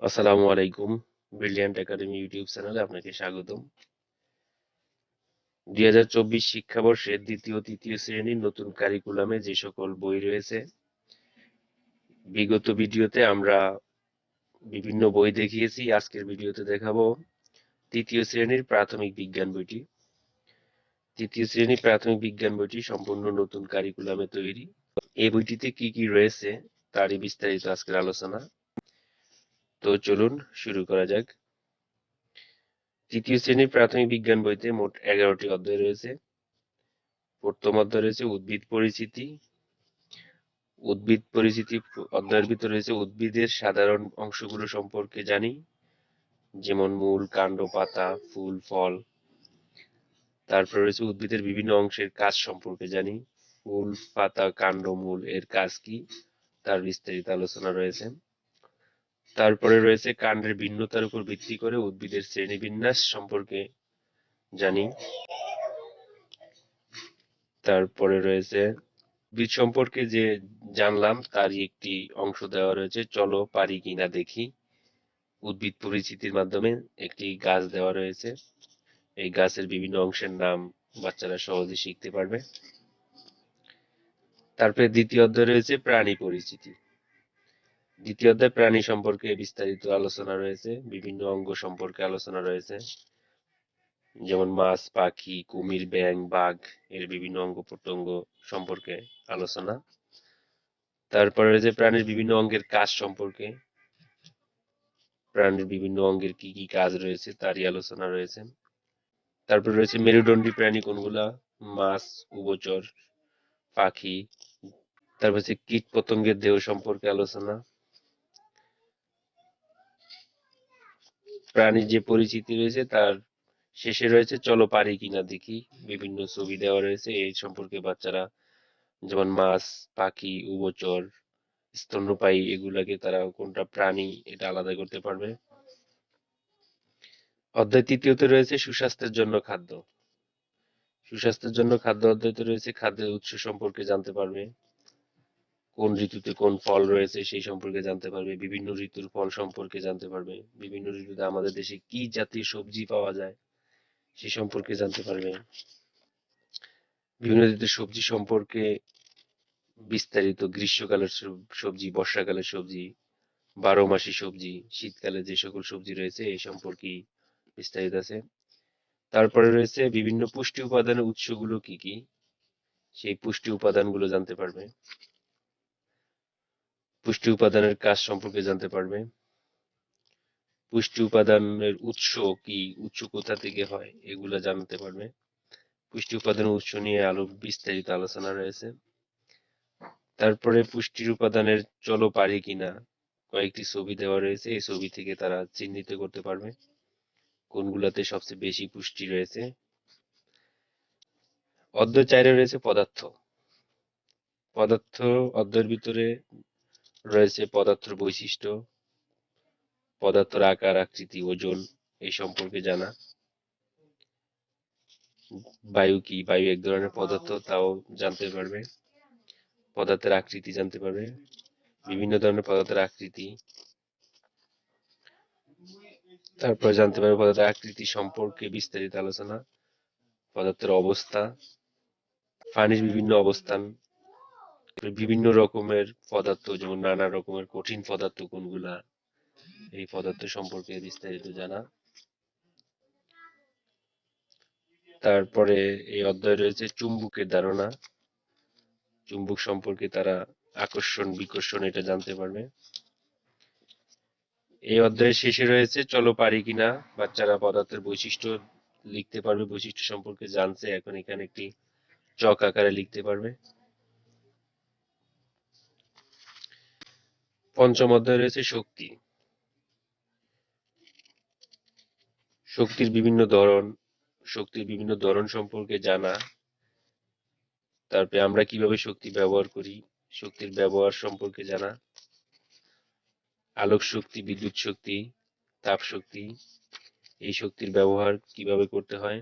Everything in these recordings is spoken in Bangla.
আসসালামু আলাইকুম ব্রিলিয়ান্ট একাডেমি ইউটিউব চ্যানেলে আপনাকে স্বাগতম। দুই হাজার চব্বিশ শিক্ষাবর্ষের দ্বিতীয়, তৃতীয় শ্রেণির নতুন কারিকুলামে যে সকল বই রয়েছে, বিগত ভিডিওতে আমরা বিভিন্ন বই দেখিয়েছি, আজকের ভিডিওতে দেখাবো তৃতীয় শ্রেণির প্রাথমিক বিজ্ঞান বইটি। তৃতীয় শ্রেণির প্রাথমিক বিজ্ঞান বইটি সম্পূর্ণ নতুন কারিকুলামে তৈরি। এই বইটিতে কি কি রয়েছে, তারই বিস্তারিত আজকের আলোচনা। তো চলুন শুরু করা যাক। তৃতীয় শ্রেণির প্রাথমিক বিজ্ঞান বইতে মোট এগারোটি অধ্যায় রয়েছে। প্রথম অধ্যায় রয়েছে উদ্ভিদ পরিচিতি উদ্ভিদ পরিচিতি অধ্যায়ের ভিতরে রয়েছে উদ্ভিদের সাধারণ অংশগুলো সম্পর্কে জানি, যেমন মূল, কাণ্ড, পাতা, ফুল, ফল। তারপর রয়েছে উদ্ভিদের বিভিন্ন অংশের কাজ সম্পর্কে জানি, ফুল, পাতা, কাণ্ড, মূল এর কাজ কি, তার বিস্তারিত আলোচনা রয়েছে। তারপরে রয়েছে কাণ্ডের ভিন্নতার উপর ভিত্তি করে উদ্ভিদের শ্রেণীবিন্যাস সম্পর্কে জানি। তারপরে রয়েছে বীজ সম্পর্কে যে জানলাম তারই একটি অংশ দেওয়া রয়েছে। চলো পারি কিনা দেখি। উদ্ভিদ পরিচিতির মাধ্যমে একটি গাছ দেওয়া রয়েছে। এই গাছের বিভিন্ন অংশের নাম বাচ্চারা সহজে শিখতে পারবে। তারপরে দ্বিতীয় অধ্যায় রয়েছে প্রাণী পরিচিতি। দ্বিতীয় প্রাণী সম্পর্কে বিস্তারিত আলোচনা রয়েছে, বিভিন্ন অঙ্গ সম্পর্কে আলোচনা রয়েছে। যেমন মাছ, পাখি, কুমির ব্যাং বাঘ, এর বিভিন্ন অঙ্গ প্রত্যঙ্গ সম্পর্কে আলোচনা। তারপরে রয়েছে প্রাণীর বিভিন্ন অঙ্গের কাজ সম্পর্কে। প্রাণীর বিভিন্ন অঙ্গের কি কি কাজ রয়েছে, তারই আলোচনা রয়েছে। তারপর রয়েছে মেরুদণ্ডী প্রাণী কোনগুলা? মাছ, উভচর, পাখি। তারপর হচ্ছে কীট পতঙ্গের দেহ সম্পর্কে আলোচনা। প্রাণীর যে পরিচিতি রয়েছে তার শেষে রয়েছে, চলো পারি কিনা দেখি। বিভিন্ন ছবি দেওয়া রয়েছে এই সম্পর্কে বাচ্চারা। যেমন মাছ, পাখি, উভচর, স্তন্যপায়ী এগুলাকে তারা কোনটা প্রাণী এটা আলাদা করতে পারবে। অধ্যায় তৃতীয়তে রয়েছে সুস্বাস্থ্যের জন্য খাদ্য। সুস্বাস্থ্যের জন্য খাদ্য অধ্যায়তে রয়েছে খাদ্যের উৎস সম্পর্কে জানতে পারবে। কোন ঋতুতে কোন ফল রয়েছে সেই সম্পর্কে জানতে পারবে, বিভিন্ন ঋতুর ফল সম্পর্কে জানতে পারবে, বিভিন্ন ঋতুতে আমাদের দেশে কি জাতীয় সবজি পাওয়া যায় সে সম্পর্কে জানতে পারবে। বিভিন্ন ঋতুর সবজি সম্পর্কে বিস্তারিত গ্রীষ্মকালের সবজি, বর্ষাকালের সবজি, বারো মাসি সবজি, শীতকালে যে সকল সবজি রয়েছে এই সম্পর্কে বিস্তারিত আছে। তারপরে রয়েছে বিভিন্ন পুষ্টি উপাদানের উৎসগুলো কি কি? সেই পুষ্টি উপাদানগুলো জানতে পারবে। পুষ্টি উপাদানের কাজ সম্পর্কে জানতে পারবে। পুষ্টি উপাদানের উৎস কি? উৎস কোথা থেকে হয়? এগুলো জানতে পারবে। পুষ্টি উপাদানের উৎস নিয়ে আলো বিস্তারিত আলোচনা রয়েছে। তারপরে পুষ্টির উপাদানের চলো পারি কিনা? কয়েকটি ছবি দেওয়া রয়েছে। এই ছবি থেকে তারা চিহ্নিত করতে পারবে কোনগুলাতে সবচেয়ে বেশি পুষ্টি রয়েছে। অধ্যায় চারে রয়েছে পদার্থ। পদার্থ অধ্যায়ের ভিতরে রয়েছে পদার্থের বৈশিষ্ট্য, পদার্থের আকার, আকৃতি, ওজন, এই সম্পর্কে জানা। বায়ু কি? বায়ু এক ধরনের পদার্থ, তাও জানতে পারবে। পদার্থের আকৃতি জানতে পারবে। বিভিন্ন ধরনের পদার্থের আকৃতি। তারপর জানতে পারবে পদার্থের আকৃতি সম্পর্কে বিস্তারিত আলোচনা, পদার্থের অবস্থা পানির বিভিন্ন অবস্থান বিভিন্ন রকমের পদার্থ, যেমন নানা রকমের কঠিন পদার্থ কোনগুলা? এই পদার্থ সম্পর্কে বিস্তারিত জানা। তারপরে এই অধ্যায়ে রয়েছে চুম্বকের ধারণা। চুম্বক সম্পর্কে তারা আকর্ষণ, বিকর্ষণ এটা জানতে পারবে। এই অধ্যায়ের শেষে রয়েছে, চলো পারি কিনা? বাচ্চারা পদার্থের বৈশিষ্ট্য লিখতে পারবে, বৈশিষ্ট্য সম্পর্কে জানছে, এখন এখানে একটি চক আকারে লিখতে পারবে। পঞ্চম অধ্যায় রয়েছে শক্তি। শক্তির বিভিন্ন ধরন, শক্তির বিভিন্ন ধরন সম্পর্কে জানা। তারপরে আমরা কীভাবে শক্তি ব্যবহার করি, শক্তির ব্যবহার সম্পর্কে জানা। আলোক শক্তি, বিদ্যুৎ শক্তি, তাপ শক্তি, এই শক্তির ব্যবহার কীভাবে করতে হয়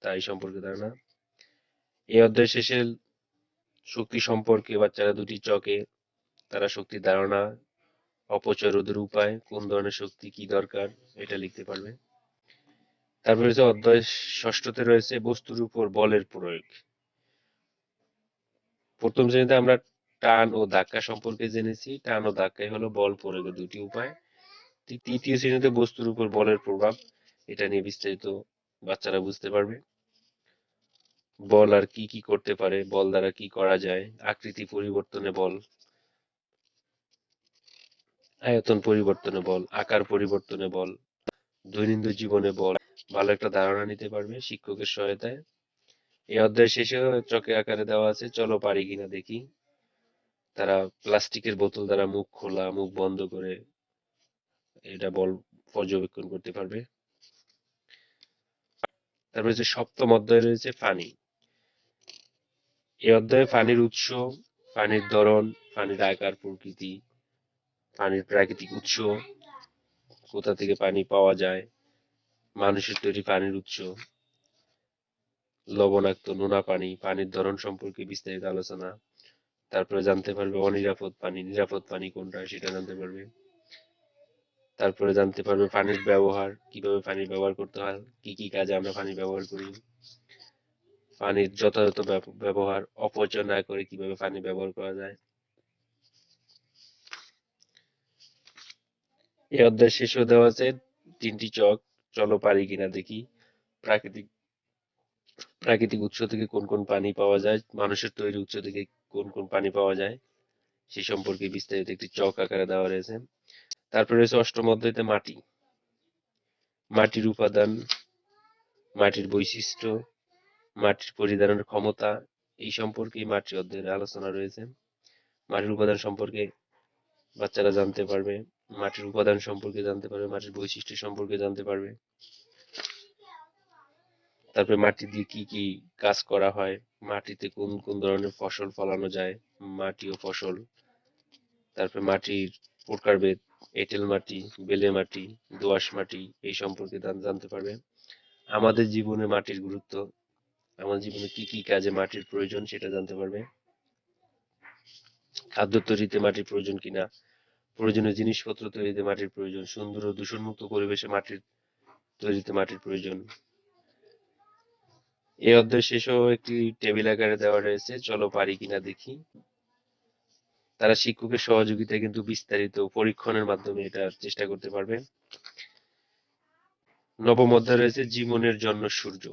তাই সম্পর্কে ধারণা। এই অধ্যায় শেষে শক্তি সম্পর্কে বাচ্চারা দুটি চকে তারা শক্তির ধারণা, অপচয় রোধের উপায়, কোন ধরনের শক্তি কি দরকার, এটা লিখতে পারবে। তারপরে রয়েছে অধ্যায় ষষ্ঠতে রয়েছে বস্তুর উপর বলের প্রয়োগ। প্রথম শ্রেণীতে আমরা টান ও ধাক্কা সম্পর্কে জেনেছি। টান ও ধাক্কাই হলো বল প্রয়োগের দুটি উপায়। তৃতীয় শ্রেণীতে বস্তুর উপর বলের প্রভাব, এটা নিয়ে বিস্তারিত বাচ্চারা বুঝতে পারবে। বল আর কি কি করতে পারে, বল দ্বারা কি করা যায়, আকৃতি পরিবর্তনে বল আয়তন পরিবর্তনে বল, আকার পরিবর্তনে বল, দৈনন্দিন জীবনে বল। ভালো একটা ধারণা নিতে পারবে শিক্ষকের সহায়তায়। এই অধ্যায় শেষে চকে আকারে দেওয়া আছে, চলো পারি কিনা দেখি। তারা প্লাস্টিকের বোতল দ্বারা মুখ খোলা, মুখ বন্ধ করে এটা বল পর্যবেক্ষণ করতে পারবে। তারপরে যে সপ্তম অধ্যায় রয়েছে পানি এই অধ্যায়ে পানির উৎস পানির ধরন পানির আকার, প্রকৃতি পানির প্রাকৃতিক উৎস, কোথা থেকে পানি পাওয়া যায়, মানুষের তৈরি পানির উৎস, লবণাক্ত নোনা পানি, পানির ধরন সম্পর্কে বিস্তারিত আলোচনা, তারপরে জানতে পারবে অনিরাপদ পানি, নিরাপদ পানি কোনটা সেটা জানতে পারবে, তারপরে জানতে পারবে পানির ব্যবহার, কীভাবে পানি ব্যবহার করতে হয়, কি কি কাজে আমরা পানি ব্যবহার করি, পানির যথাযথ ব্যব- ব্যবহার অপচয় না করে কীভাবে পানি ব্যবহার করা যায় এই অধ্যায় শেষেও দেওয়া আছে তিনটি চক, চলো পারি কিনা দেখি। প্রাকৃতিক প্রাকৃতিক উৎস থেকে কোন কোন পানি পাওয়া যায়? মানুষের তৈরি উৎস থেকে কোন কোন পানি পাওয়া যায়? সে সম্পর্কে বিস্তারিত একটি চক আকারে দেওয়া রয়েছে। তারপরে রয়েছে অষ্টম অধ্যায়তে মাটি। মাটির উপাদান, মাটির বৈশিষ্ট্য, মাটির পরিধানের ক্ষমতা, এই সম্পর্কে মাটির অধ্যায়ের আলোচনা রয়েছে। মাটির উপাদান সম্পর্কে বাচ্চারা জানতে পারবে। মাটির উপাদান সম্পর্কে জানতে পারবে, মাটির বৈশিষ্ট্য সম্পর্কে জানতে পারবে। তারপরে মাটি দিয়ে কি কি কাজ করা হয়, মাটিতে কোন কোন ধরনের ফসল ফলানো যায় মাটি ও ফসল। তারপরে মাটির প্রকারভেদ, এঁটেল মাটি, বেলে মাটি, দোআঁশ মাটি, এই সম্পর্কে জানতে পারবে। আমাদের জীবনে মাটির গুরুত্ব, আমাদের জীবনে কি কি কাজে মাটির প্রয়োজন সেটা জানতে পারবে। খাদ্য তৈরিতে মাটির প্রয়োজন কিনা প্রয়োজনীয় জিনিসপত্র তৈরিতে মাটির প্রয়োজন, সুন্দর ও দূষণমুক্ত পরিবেশে মাটির তৈরিতে মাটির প্রয়োজন। এই অধ্যায় শেষেও একটি টেবিল আকারে দেওয়া রয়েছে, চলো পারি কিনা দেখি। তারা শিক্ষকের সহযোগিতায় কিন্তু বিস্তারিত পরীক্ষণের মাধ্যমে এটা চেষ্টা করতে পারবে। নবম অধ্যায় রয়েছে, জীবনের জন্য সূর্য।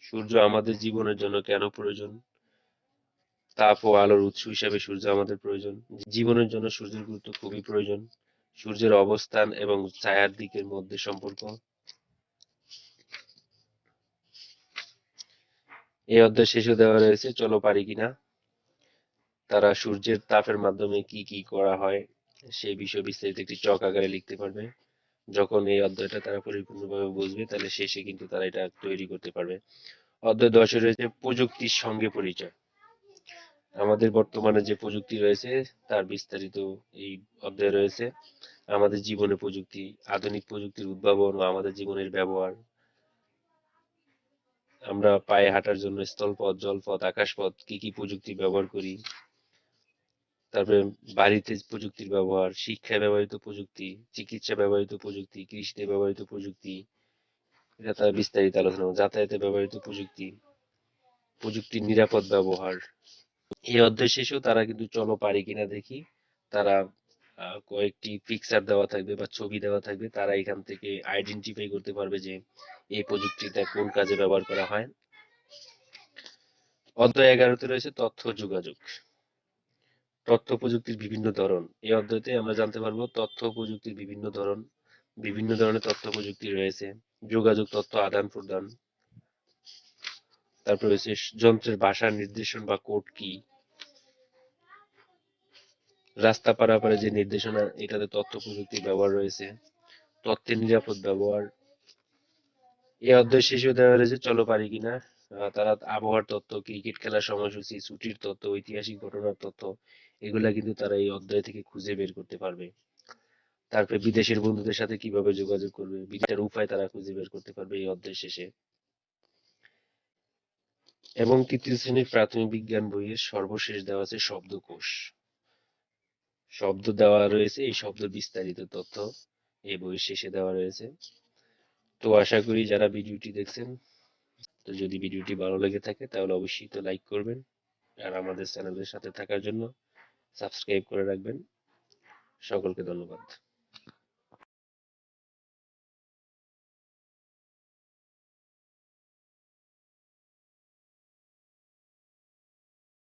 সূর্য আমাদের জীবনের জন্য কেন প্রয়োজন? তাপ ও আলোর উৎস হিসাবে সূর্য আমাদের প্রয়োজন। জীবনের জন্য সূর্যের গুরুত্ব খুবই প্রয়োজন। সূর্যের অবস্থান এবং ছায়ার দিকের মধ্যে সম্পর্ক। এই অধ্যায় শেষে দেওয়া রয়েছে, চলো পারি কিনা? তারা সূর্যের তাপের মাধ্যমে কি কি করা হয় সেই বিষয়ে বিস্তারিত একটি চক আকারে লিখতে পারবে। যখন এই অধ্যায়টা তারা পরিপূর্ণভাবে বুঝবে, তাহলে শেষে কিন্তু তারা এটা তৈরি করতে পারবে। অধ্যায় দশে রয়েছে, প্রযুক্তির সঙ্গে পরিচয়। আমাদের বর্তমানে যে প্রযুক্তি রয়েছে, তার বিস্তারিত এই অধ্যায়ে রয়েছে। আমাদের জীবনে প্রযুক্তি, আধুনিক প্রযুক্তির উদ্ভাবন ও আমাদের জীবনের ব্যবহার। আমরা পায়ে হাঁটার জন্য স্থলপথ, জলপথ, আকাশপথ কি কি প্রযুক্তি ব্যবহার করি? তারপরে বাড়িতে প্রযুক্তির ব্যবহার, শিক্ষায় ব্যবহৃত প্রযুক্তি, চিকিৎসা ব্যবহৃত প্রযুক্তি, কৃষিতে ব্যবহৃত প্রযুক্তি বিস্তারিত আলোচনা। যাতায়াতে ব্যবহৃত প্রযুক্তি, প্রযুক্তির নিরাপদ ব্যবহার। এই অধ্যায় শেষেও তারা কিন্তু চলো পারি কিনা দেখি। তারা কয়েকটি পিকচার দেওয়া থাকবে বা ছবি দেওয়া থাকবে। তারা এখান থেকে আইডেন্টিফাই করতে পারবে যে এই প্রযুক্তিটা কোন কাজে ব্যবহার করা হয়। অধ্যায় এগারোতে রয়েছে তথ্য যোগাযোগ। তথ্য প্রযুক্তির বিভিন্ন ধরন। এই অধ্যায়তে আমরা জানতে পারব তথ্য প্রযুক্তির বিভিন্ন ধরন, বিভিন্ন ধরনের তথ্য প্রযুক্তি রয়েছে। যোগাযোগ তথ্য আদান প্রদান তারপর রয়েছে যন্ত্রের ভাষার নির্দেশন বা কোড কি? রাস্তা পারাপারে যে নির্দেশনা, এটাতে তথ্য প্রযুক্তির ব্যবহার রয়েছে। তথ্যের নিরাপদ ব্যবহার। এই অধ্যায় শেষে দেওয়া রয়েছে চলো পারি কিনা? তারা আবহাওয়ার তথ্য, ক্রিকেট খেলার সময়সূচি, ছুটির তথ্য, ঐতিহাসিক ঘটনার তথ্য, এগুলা কিন্তু তারা এই অধ্যায় থেকে খুঁজে বের করতে পারবে। তারপরে বিদেশের বন্ধুদের সাথে কীভাবে যোগাযোগ করবে? বিদেশের উপায় তারা খুঁজে বের করতে পারবে এই অধ্যায় শেষে। এবং তৃতীয় শ্রেণির প্রাথমিক বিজ্ঞান বইয়ের সর্বশেষ দেওয়া আছে শব্দকোষ। শব্দ দেওয়া রয়েছে, এই শব্দ বিস্তারিত তথ্য এই বইয়ের শেষে দেওয়া রয়েছে। তো আশা করি যারা ভিডিওটি দেখছেন, তো যদি ভিডিওটি ভালো লেগে থাকে তাহলে অবশ্যই তো লাইক করবেন আর আমাদের চ্যানেলের সাথে থাকার জন্য সাবস্ক্রাইব করে রাখবেন। সকলকে ধন্যবাদ।